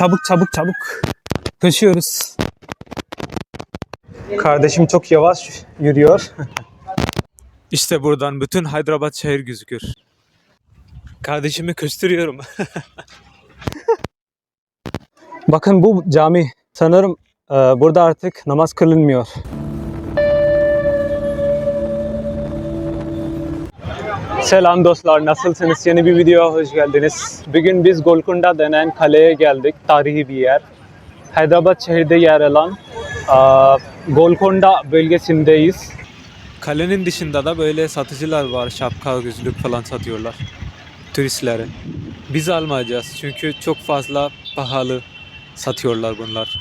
çabuk çabuk çabuk. Koşuyoruz. Kardeşim çok yavaş yürüyor. işte buradan bütün Hyderabad şehir gözüküyor. Kardeşimi köstürüyorum. Bakın bu cami. Sanırım e, burada artık namaz kılınmıyor. Selam dostlar, nasılsınız? Yeni bir videoya hoş geldiniz. Bugün biz Golconda denen kaleye geldik. Tarihi bir yer. Hyderabad şehirde yer alan Golconda bölgesindeyiz. Kalenin dışında da böyle satıcılar var. Şapka, gözlük falan satıyorlar. Turistlere. Biz almayacağız çünkü çok fazla pahalı satıyorlar bunlar.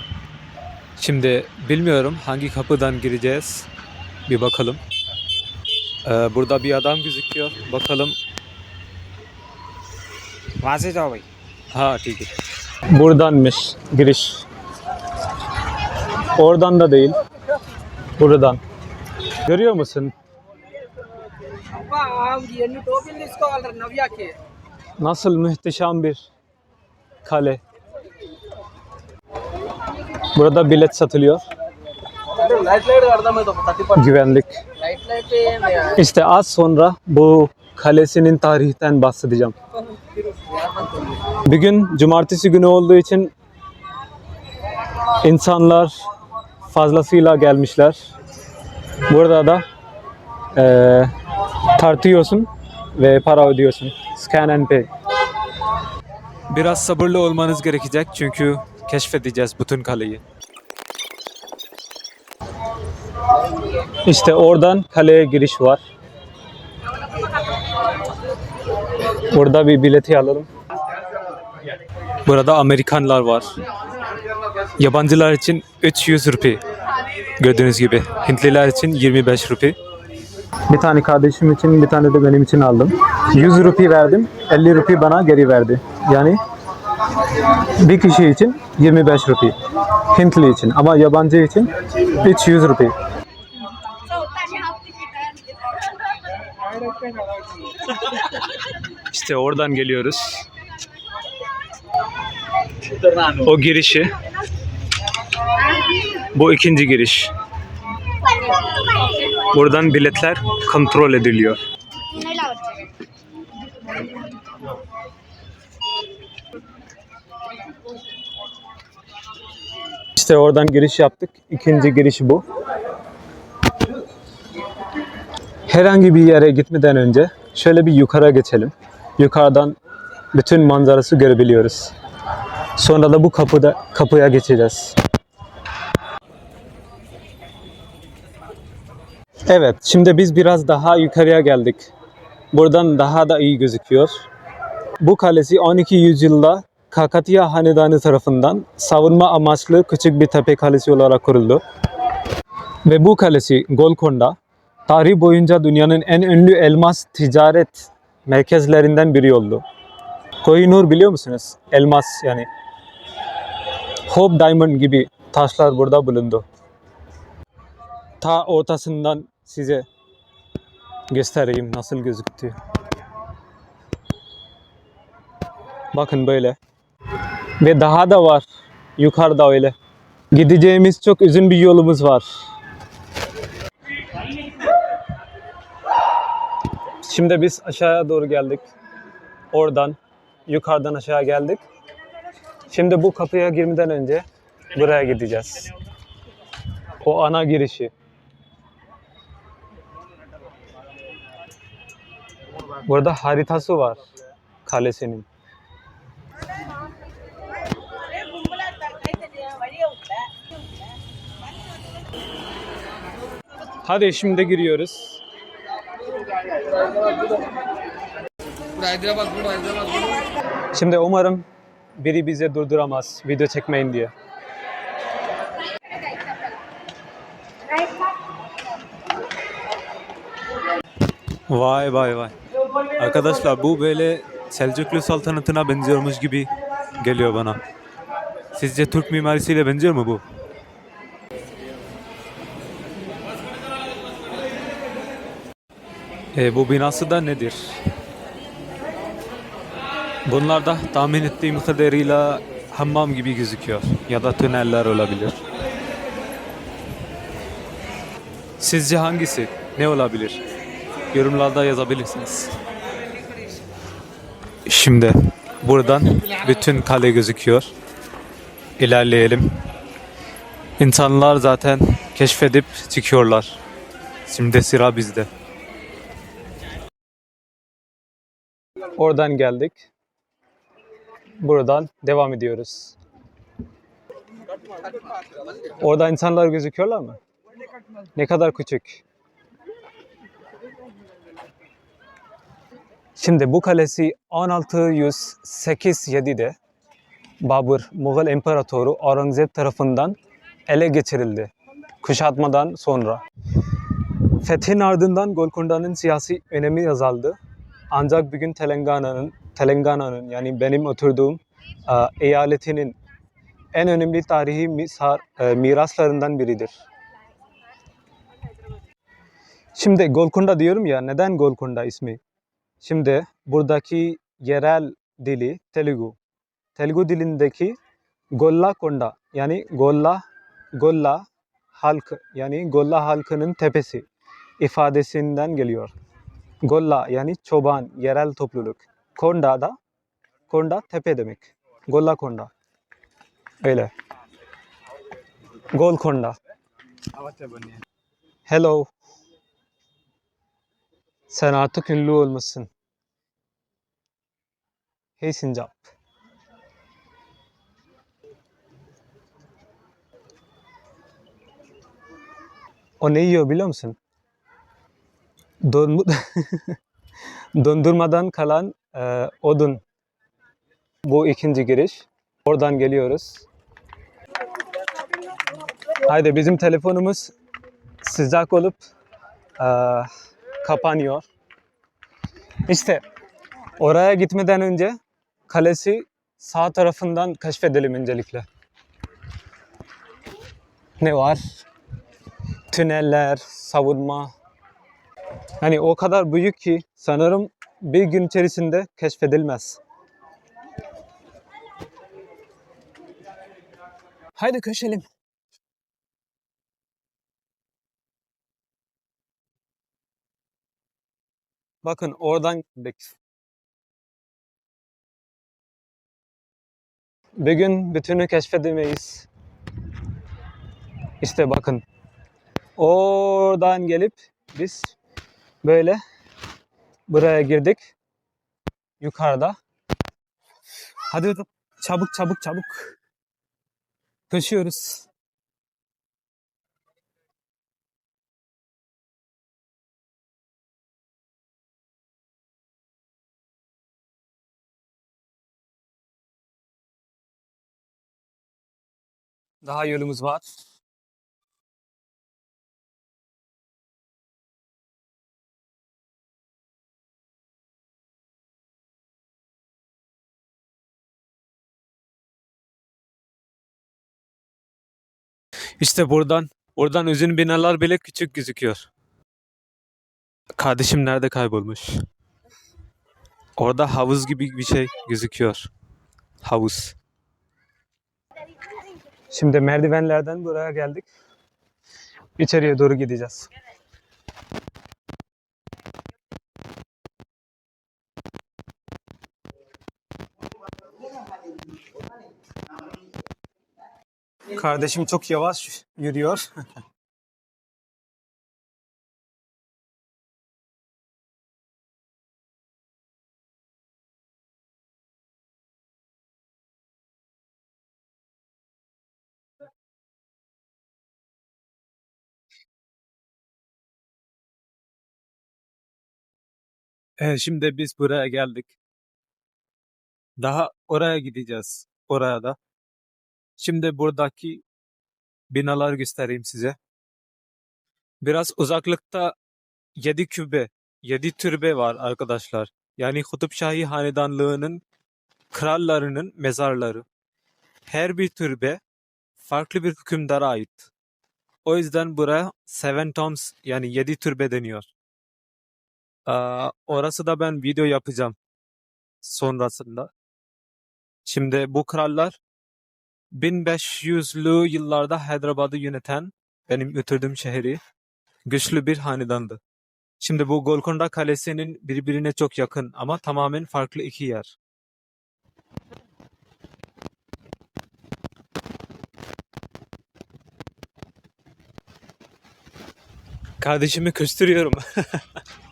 Şimdi bilmiyorum hangi kapıdan gireceğiz. Bir bakalım. Ee, burada bir adam gözüküyor. Bakalım. Vazid abi. Ha, değil. Buradanmış giriş. Oradan da değil. Buradan. Görüyor musun? Nasıl muhteşem bir kale. Burada bilet satılıyor. Güvenlik. İşte az sonra bu kalesinin tarihten bahsedeceğim. Bir gün cumartesi günü olduğu için insanlar fazlasıyla gelmişler. Burada da e, tartıyorsun ve para ödüyorsun. Scan and pay. Biraz sabırlı olmanız gerekecek çünkü keşfedeceğiz bütün kaleyi. İşte oradan kaleye giriş var. Burada bir bileti alalım. Burada Amerikanlar var. Yabancılar için 300 rupi. Gördüğünüz gibi. Hintliler için 25 rupi. Bir tane kardeşim için bir tane de benim için aldım. 100 rupi verdim. 50 rupi bana geri verdi. Yani bir kişi için 25 rupi. Hintli için ama yabancı için 300 rupi. İşte oradan geliyoruz. O girişi. Bu ikinci giriş. Buradan biletler kontrol ediliyor. İşte oradan giriş yaptık. İkinci girişi bu. Herhangi bir yere gitmeden önce şöyle bir yukarı geçelim. Yukarıdan bütün manzarası görebiliyoruz. Sonra da bu kapıda kapıya geçeceğiz. Evet, şimdi biz biraz daha yukarıya geldik. Buradan daha da iyi gözüküyor. Bu kalesi 12 yüzyılda Kakatiya Hanedanı tarafından savunma amaçlı küçük bir tepe kalesi olarak kuruldu. Ve bu kalesi Golconda tarih boyunca dünyanın en ünlü elmas ticaret merkezlerinden biri oldu. Kohinur biliyor musunuz? Elmas yani. Hope Diamond gibi taşlar burada bulundu. Ta ortasından size göstereyim nasıl gözüktü. Bakın böyle. Ve daha da var. Yukarıda öyle. Gideceğimiz çok uzun bir yolumuz var. Şimdi biz aşağıya doğru geldik. Oradan yukarıdan aşağı geldik. Şimdi bu kapıya girmeden önce buraya gideceğiz. O ana girişi. Burada haritası var kalesinin. Hadi şimdi giriyoruz. Şimdi umarım biri bize durduramaz video çekmeyin diye. Vay vay vay. Arkadaşlar bu böyle Selçuklu saltanatına benziyormuş gibi geliyor bana. Sizce Türk mimarisiyle benziyor mu bu? E, bu binası da nedir? Bunlar da tahmin ettiğim kadarıyla hammam gibi gözüküyor ya da tüneller olabilir. Sizce hangisi? Ne olabilir? Yorumlarda yazabilirsiniz. Şimdi buradan bütün kale gözüküyor. İlerleyelim. İnsanlar zaten keşfedip çıkıyorlar. Şimdi sıra bizde. Oradan geldik. Buradan devam ediyoruz. Orada insanlar gözüküyorlar mı? Ne kadar küçük. Şimdi bu kalesi 1687'de Babur, Mughal İmparatoru Aurangzeb tarafından ele geçirildi. Kuşatmadan sonra. Fethin ardından Golkonda'nın siyasi önemi azaldı. Ancak bugün Telengana'nın Telengana'nın yani benim oturduğum e, eyaletinin en önemli tarihi misar, e, miraslarından biridir. Şimdi Golkonda diyorum ya neden Golkonda ismi? Şimdi buradaki yerel dili Telugu. Telugu dilindeki Golla Konda yani Golla Golla halk yani Golla halkının tepesi ifadesinden geliyor. Golla yani çoban, yerel topluluk. Konda da Konda tepe demek. Golla Konda. Öyle. Golkonda. Hello. Sen artık ünlü olmuşsun. Hey Sincap. O ne yiyor biliyor musun? Donmu dondurmadan kalan e, odun. Bu ikinci giriş. Oradan geliyoruz. Haydi bizim telefonumuz sıcak olup e, kapanıyor. İşte oraya gitmeden önce kalesi sağ tarafından keşfedelim öncelikle. Ne var? Tüneller, savunma. Hani o kadar büyük ki sanırım bir gün içerisinde keşfedilmez. Haydi köşelim. Bakın oradan gittik. Bir gün bütünü keşfedemeyiz. İşte bakın. Oradan gelip biz böyle buraya girdik. Yukarıda. Hadi. Çabuk çabuk çabuk. Koşuyoruz. Daha yolumuz var. İşte buradan, buradan uzun binalar bile küçük gözüküyor. Kardeşim nerede kaybolmuş? Orada havuz gibi bir şey gözüküyor. Havuz. Şimdi merdivenlerden buraya geldik. İçeriye doğru gideceğiz. Kardeşim çok yavaş yürüyor. Ee, şimdi biz buraya geldik. Daha oraya gideceğiz. Oraya da. Şimdi buradaki binalar göstereyim size. Biraz uzaklıkta 7 kübe, 7 türbe var arkadaşlar. Yani Kutupşahi Hanedanlığı'nın krallarının mezarları. Her bir türbe farklı bir hükümdara ait. O yüzden buraya Seven Tombs yani 7 türbe deniyor. Aa, orası da ben video yapacağım sonrasında. Şimdi bu krallar 1500'lü yıllarda Hyderabad'ı yöneten benim götürdüğüm şehri güçlü bir hanedandı. Şimdi bu Golconda Kalesi'nin birbirine çok yakın ama tamamen farklı iki yer. Kardeşimi küstürüyorum.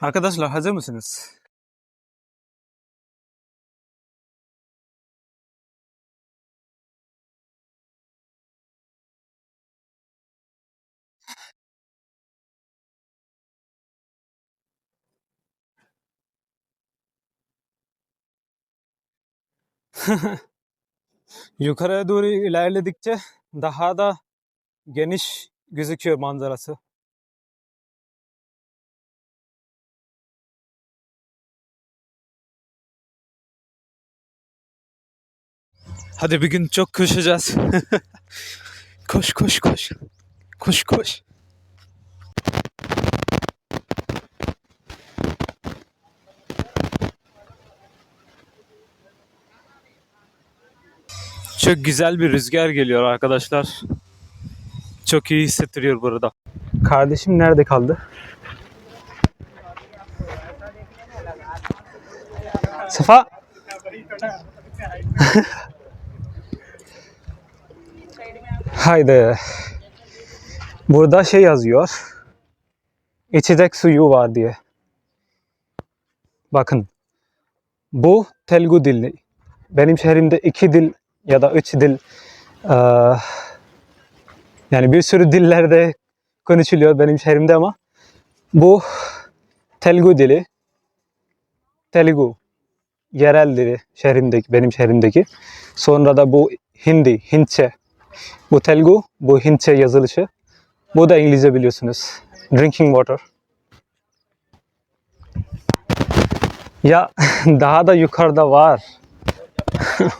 Arkadaşlar hazır mısınız? Yukarıya doğru ilerledikçe daha da geniş gözüküyor manzarası. Hadi bir gün çok koşacağız. koş koş koş. Koş koş. Çok güzel bir rüzgar geliyor arkadaşlar. Çok iyi hissettiriyor burada. Kardeşim nerede kaldı? Safa. Haydi. Burada şey yazıyor. İçecek suyu var diye. Bakın. Bu Telgu dili. Benim şehrimde iki dil ya da üç dil yani bir sürü dillerde konuşuluyor benim şehrimde ama bu Telgu dili. Telgu yerel dili şehrimdeki benim şehrimdeki. Sonra da bu Hindi, Hintçe. Bu Telgu, bu Hintçe yazılışı. Bu da İngilizce biliyorsunuz. Drinking water. Ya daha da yukarıda var.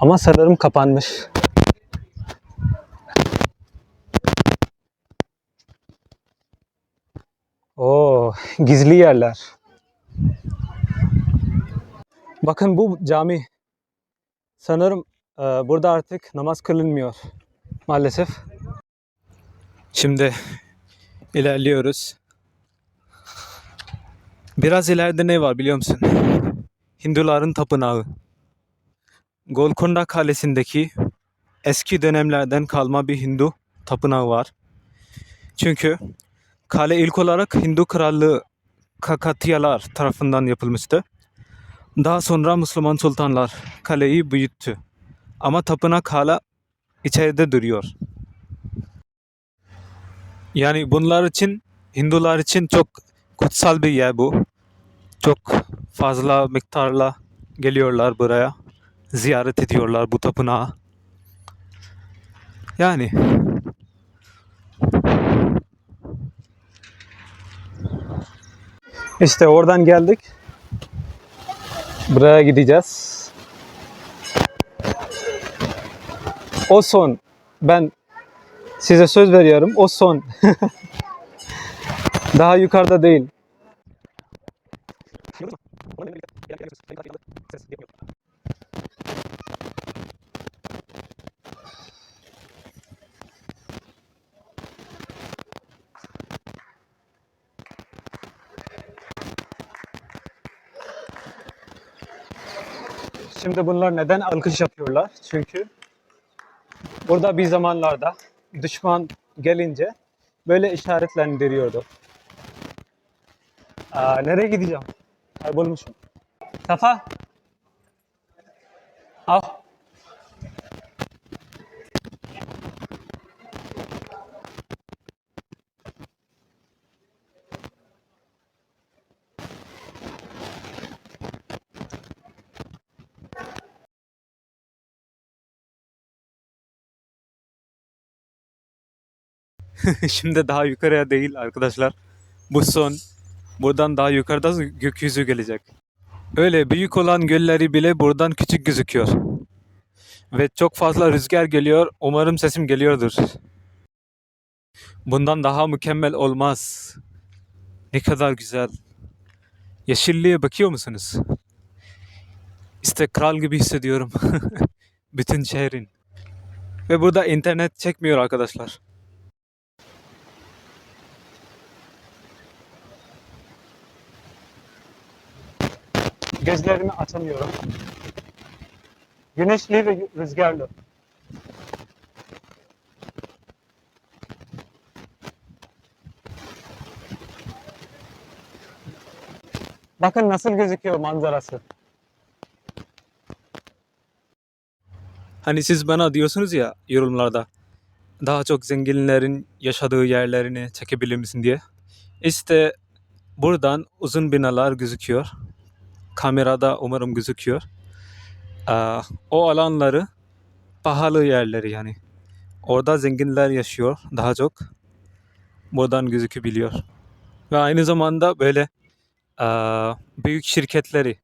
Ama sanırım kapanmış. Oo, gizli yerler. Bakın bu cami. Sanırım e, burada artık namaz kılınmıyor. Maalesef. Şimdi ilerliyoruz. Biraz ileride ne var biliyor musun? Hinduların tapınağı. Golconda Kalesi'ndeki eski dönemlerden kalma bir Hindu tapınağı var. Çünkü kale ilk olarak Hindu krallığı Kakatiyalar tarafından yapılmıştı. Daha sonra Müslüman sultanlar kaleyi büyüttü. Ama tapınak hala içeride duruyor. Yani bunlar için, Hindular için çok kutsal bir yer bu. Çok fazla miktarla geliyorlar buraya. Ziyaret ediyorlar bu tapınağı. Yani işte oradan geldik. Buraya gideceğiz. O son. Ben size söz veriyorum. O son. Daha yukarıda değil. Şimdi bunlar neden alkış yapıyorlar? Çünkü burada bir zamanlarda düşman gelince böyle işaretlendiriyordu. Aa, nereye gideceğim? Kaybolmuşum. Safa. Al. Şimdi daha yukarıya değil arkadaşlar. Bu son. Buradan daha yukarıda gökyüzü gelecek. Öyle büyük olan gölleri bile buradan küçük gözüküyor. Ve çok fazla rüzgar geliyor. Umarım sesim geliyordur. Bundan daha mükemmel olmaz. Ne kadar güzel. Yeşilliğe bakıyor musunuz? İşte kral gibi hissediyorum. Bütün şehrin. Ve burada internet çekmiyor arkadaşlar. Gözlerimi açamıyorum. Güneşli ve rüzgarlı. Bakın nasıl gözüküyor manzarası. Hani siz bana diyorsunuz ya yorumlarda daha çok zenginlerin yaşadığı yerlerini çekebilir misin diye. İşte buradan uzun binalar gözüküyor. Kamerada umarım gözüküyor. Aa, o alanları pahalı yerleri yani. Orada zenginler yaşıyor daha çok. Buradan gözükebiliyor. Ve aynı zamanda böyle aa, büyük şirketleri.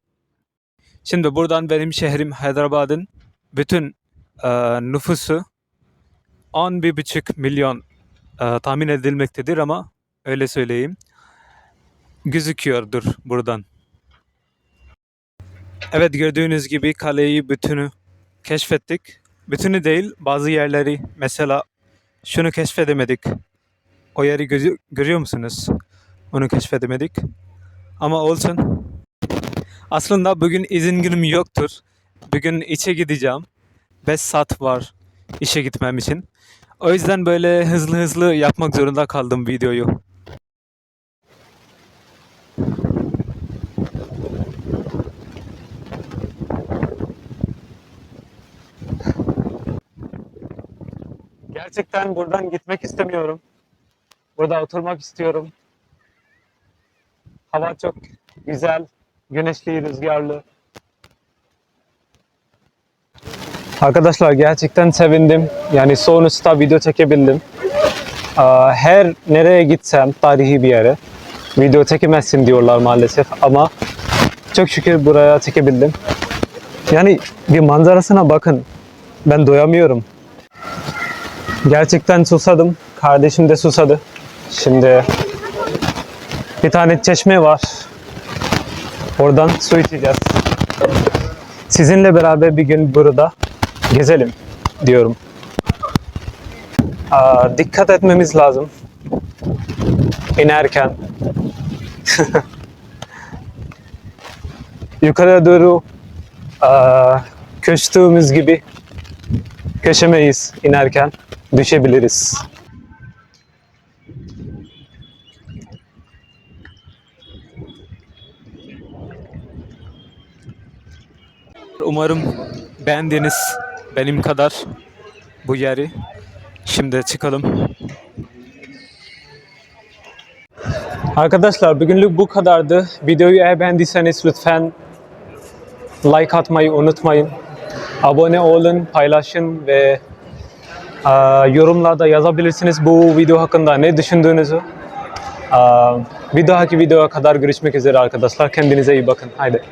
Şimdi buradan benim şehrim Hyderabad'ın bütün aa, nüfusu 11,5 milyon aa, tahmin edilmektedir ama öyle söyleyeyim. Gözüküyordur buradan. Evet gördüğünüz gibi kaleyi bütünü keşfettik. Bütünü değil bazı yerleri mesela şunu keşfedemedik. O yeri gözü- görüyor musunuz? Onu keşfedemedik. Ama olsun. Aslında bugün izin günüm yoktur. Bugün işe gideceğim. 5 saat var işe gitmem için. O yüzden böyle hızlı hızlı yapmak zorunda kaldım videoyu. Gerçekten buradan gitmek istemiyorum. Burada oturmak istiyorum. Hava çok güzel, güneşli, rüzgarlı. Arkadaşlar gerçekten sevindim. Yani sonuçta video çekebildim. Her nereye gitsem tarihi bir yere video çekemezsin diyorlar maalesef ama çok şükür buraya çekebildim. Yani bir manzarasına bakın. Ben doyamıyorum. Gerçekten susadım. Kardeşim de susadı. Şimdi bir tane çeşme var. Oradan su içeceğiz. Sizinle beraber bir gün burada gezelim diyorum. Aa, dikkat etmemiz lazım. İnerken. Yukarıya doğru aa, köştüğümüz gibi köşemeyiz inerken. Düşebiliriz. Umarım beğendiniz benim kadar bu yeri. Şimdi çıkalım. Arkadaşlar bugünlük bu kadardı. Videoyu eğer beğendiyseniz lütfen like atmayı unutmayın. Abone olun, paylaşın ve yorumlarda yazabilirsiniz bu video hakkında ne düşündüğünüzü. Bir dahaki videoya kadar görüşmek üzere arkadaşlar. Kendinize iyi bakın. Haydi.